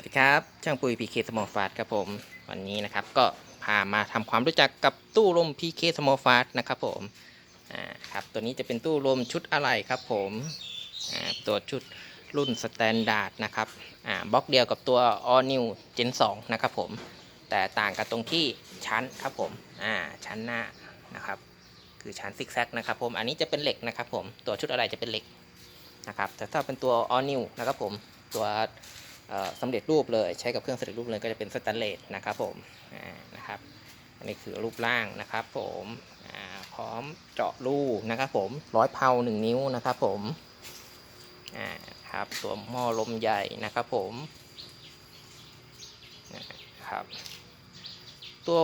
วัสดีครับ ช่างปุ๋ย PK Small Fast ครับผม วันนี้นะครับก็พามาทำความรู้จักกับตู้ลม PK Small Fast นะครับผมอ่าครับตัวนี้จะเป็นตู้ลมชุดอะไรครับผมอ่าตัวชุดรุ่น Standard นะครับอ่าบล็อกเดียวกับตัว All New Gen 2นะครับผม แต่ต่างกันตรงที่ชั้นครับผมอ่าชั้นหน้านะครับ คือชั้นซิกแซกนะครับผมอันนี้จะเป็นเหล็กนะครับผมตัวชุดอะไรจะเป็นเหล็กนะครับแต่ถ้าเป็นตัว All New นะครับผมตัว สำเร็จรูปเลยใช้กับเครื่องสำเร็จรูปเลยก็จะเป็นสแตนเลสนะครับผมนะครับอันนี้คือรูปร่างนะครับ ผมพร้อมเจาะรูนะครับ ผมร้อยเพาหนึ่งนิ้วนะครับ ผมครับตัวหม้อลมใหญ่นะครับ ผมนะครับตัว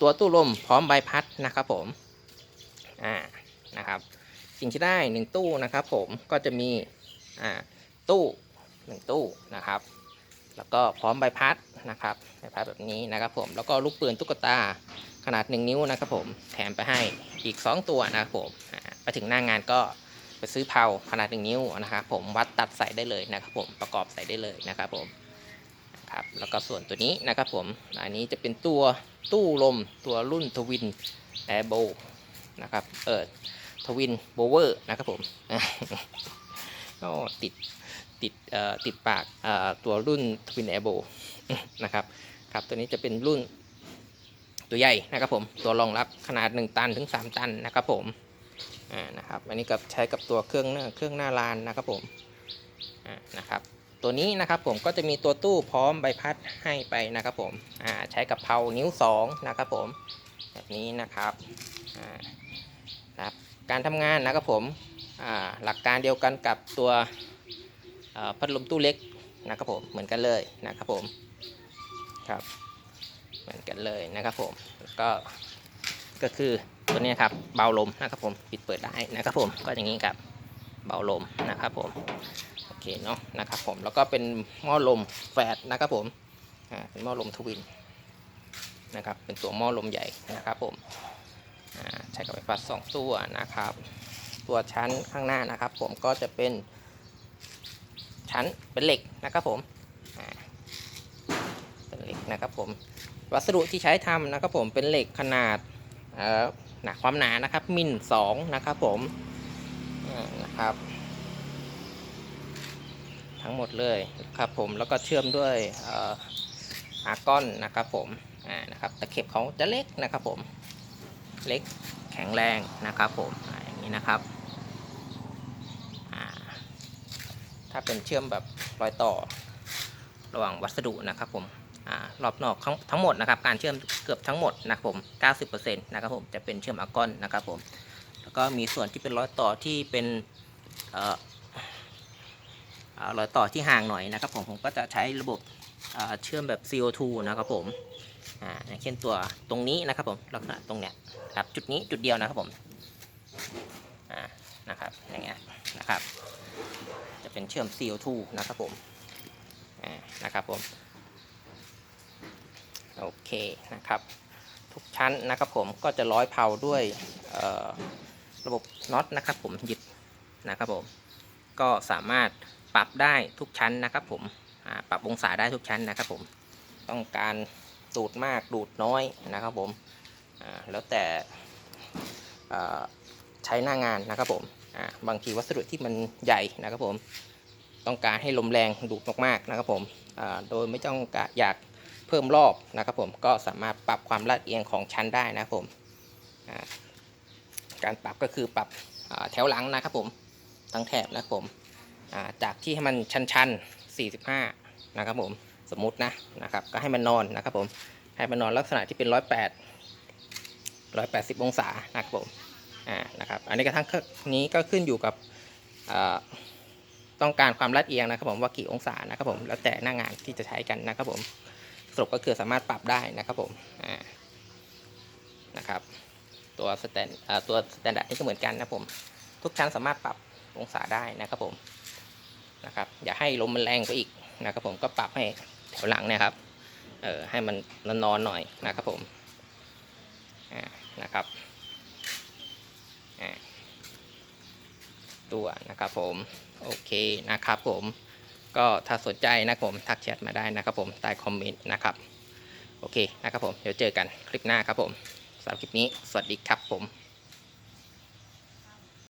ตัวตู้ลมพร้อมใบพัดนะครับ ผมอ่านะครับสิ่งที่ได้หนึ่งตู้นะครับ ผมก็จะมีอ่าตู้หนึ่งตู้ แล้วก็พร้อมใบพัดนะครับใบพัดแบบนี้นะครับผมแล้วก็ลูกปืนตุ๊กตาขนาด 1 นิ้วนะครับผมแถมไปให้อีก 2 ตัวนะครับผมไปถึงหน้างงานก็ไปซื้อเผาขนาด 1 นิ้วนะครับผมวัดตัดใส่ได้เลยนะครับผมประกอบใส่ได้เลยนะครับผมครับแล้วก็ส่วนตัวนี้นะครับผมอันนี้จะเป็นตัวตู้ลมตัวรุ่นทวินแอร์โบนะครับเออทวินโบเวอร์นะครับผม ก็ติดติดติดปากตัวรุ่น Twin Airbo นะครับครับตัวนี้จะเป็นรุ่นตัวใหญ่นะครับผมตัวรองรับขนาด 1 ตันถึง 3 ตันนะครับผมอ่านะครับอันนี้กับใช้กับตัวเครื่องเครื่องหน้าลานนะครับผมอ่านะครับตัวนี้นะครับผมก็จะมีตัวตู้พร้อมใบพัดให้ไปนะครับผมอ่าใช้กับเพานิ้ว 2 นะครับผมแบบนี้นะครับอ่าครับการทำงานนะครับผม หลักการเดียวกันกับตัวพัดลมตู้เล็กนะครับผมเหมือนกันเลยนะครับผมครับเหมือนกันเลยนะครับผมก็ก็คือตัวนี้ครับเบาลมนะครับผมปิดเปิดได้นะครับผมก็อย่างนี้ครับเบาลมนะครับผมโอเคเนาะนะครับผมแล้วก็เป็นหม้อลมแฝดนะครับผมอ่าเป็นหม้อลมทวินนะครับเป็นตัวหม้อลมใหญ่นะครับผมอ่าใช้กับไฟฟ้าสองตัวนะครับ ตัวชั้นข้างหน้านะครับ ผมก็จะเป็นชั้นเป็นเหล็กนะครับผมเป็นเหล็กนะครับผมวัสดุที่ใช้ทำนะครับผมเป็นเหล็กขนาดหนาความหนานะครับมิลสองนะครับผมนะครับ ทั้งหมดเลยครับผมแล้วก็เชื่อมด้วยอาร์กอนนะครับผมอ่านะครับตะเข็บเขาจะเล็กนะครับผมเล็กแข็งแรงนะครับผมอย่างนี้นะครับอ่า ถ้าเป็นเชื่อมแบบรอยต่อ ระหว่างวัสดุนะครับผมอรอบนอกทั้งหมดนะครับ การเชื่อมเกือบทั้งหมดนะครับผม 90%นะครับผมจะเป็นเชื่อมอาร์กอนนะครับผม แล้วก็มีส่วนที่เป็นรอยต่อที่เป็นออรอยต่อที่ห่างหน่อยนะครับผมผมก็จะใช้ระบบเชื่อมแบบ CO2 นะครับผมอย่างเช่นตัวตรงนี้นะครับผมลักษณะตรงเนี้ยครับจุดนี้จุดเดียวนะครับผมนะครับอย่างเงี้ยนะครับ เป็นเชื่อม CO2 นะครับผมอ่านะครับผมโอเคนะครับทุกชั้นนะครับผมก็จะร้อยเพาด้วยระบบน็อตนะครับผมหยิบนะครับผมก็สามารถปรับได้ทุกชั้นนะครับผมปรับองศาได้ทุกชั้นนะครับผมต้องการดูดมากดูดน้อยนะครับผมแล้วแต่ใช้หน้างานนะครับผม บางทีวัสดุที่มันใหญ่นะครับผมต้องการให้ลมแรงดูดมากๆนะครับผมโดยไม่ต้องอยากเพิ่มรอบนะครับผมก็สามารถปรับความลาดเอียงของชั้นได้นะครับผมการปรับก็คือปรับแถวหลังนะครับผมทั้งแถบนะครับผมจากที่ให้มันชันๆ 45 นะครับผมสมมตินะนะครับก็ให้มันนอนนะครับผมให้มันนอนลักษณะที่เป็น 108 180 องศานะครับผม อ่านะครับอันนี้กระทั่งนี้ก็ขึ้นอยู่กับต้องการความลาดเอียงนะครับผมว่ากี่องศานะครับผมแล้วแต่หน้างานที่จะใช้กันนะครับผมสรุปก็คือสามารถปรับได้นะครับผมอ่านะครับตัวสแตนตัวสแตนดาร์ดนี่ก็เหมือนกันนะผมทุกชั้นสามารถปรับองศาได้นะครับผมนะครับอย่าให้ลมมันแรงไปอีกนะครับผมก็ปรับให้แถวหลังเนี่ยครับเออให้มันนอนๆหน่อยนะครับผมอ่านะครับอ่า ตัวนะครับผมโอเคนะครับผมก็ถ้าสนใจนะครับผมทักแชทมาได้นะครับผมใต้คอมเมนต์นะครับโอเคนะครับผมเดี๋ยวเจอกันคลิปหน้าครับผมสำหรับคลิปนี้สวัสดีครับผม